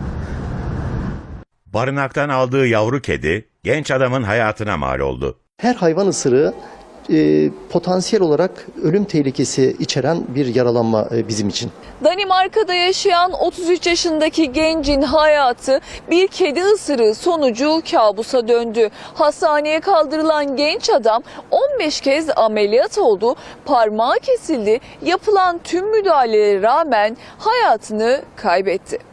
Barınaktan aldığı yavru kedi genç adamın hayatına mal oldu. Her hayvan ısırığı e, potansiyel olarak ölüm tehlikesi içeren bir yaralanma e, bizim için. Danimarka'da yaşayan 33 yaşındaki gencin hayatı bir kedi ısırığı sonucu kabusa döndü. Hastaneye kaldırılan genç adam 15 kez ameliyat oldu, parmağı kesildi, yapılan tüm müdahalelere rağmen hayatını kaybetti.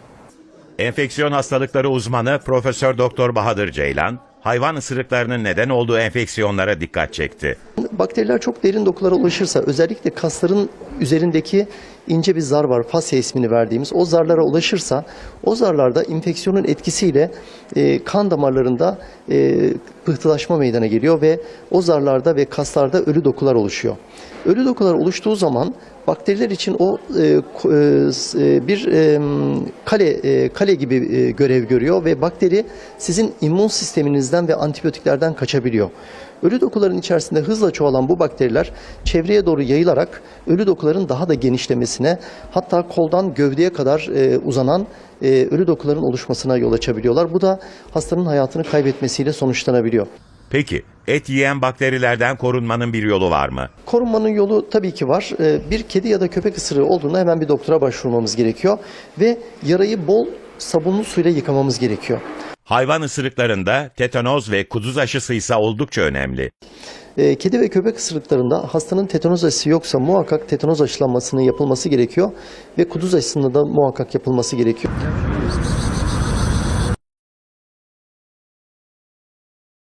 Enfeksiyon hastalıkları uzmanı Profesör Doktor Bahadır Ceylan, hayvan ısırıklarının neden olduğu enfeksiyonlara dikkat çekti. Bakteriler çok derin dokulara ulaşırsa özellikle kasların üzerindeki ince bir zar var fasya ismini verdiğimiz o zarlara ulaşırsa o zarlarda infeksiyonun etkisiyle e, kan damarlarında e, pıhtılaşma meydana geliyor ve o zarlarda ve kaslarda ölü dokular oluşuyor. Ölü dokular oluştuğu zaman bakteriler için o e, e, e, bir e, kale e, kale gibi e, görev görüyor ve bakteri sizin immün sisteminizden ve antibiyotiklerden kaçabiliyor. Ölü dokuların içerisinde hızla çoğalan bu bakteriler çevreye doğru yayılarak ölü dokuların daha da genişlemesine hatta koldan gövdeye kadar e, uzanan e, ölü dokuların oluşmasına yol açabiliyorlar. Bu da hastanın hayatını kaybetmesiyle sonuçlanabiliyor. Peki et yiyen bakterilerden korunmanın bir yolu var mı? Korunmanın yolu tabii ki var. Ee, Bir kedi ya da köpek ısırığı olduğunda hemen bir doktora başvurmamız gerekiyor ve yarayı bol sabunlu suyla yıkamamız gerekiyor. Hayvan ısırıklarında tetanoz ve kuduz aşısı ise oldukça önemli. Ee, Kedi ve köpek ısırıklarında hastanın tetanoz aşısı yoksa muhakkak tetanoz aşılanmasının yapılması gerekiyor ve kuduz aşısının da muhakkak yapılması gerekiyor.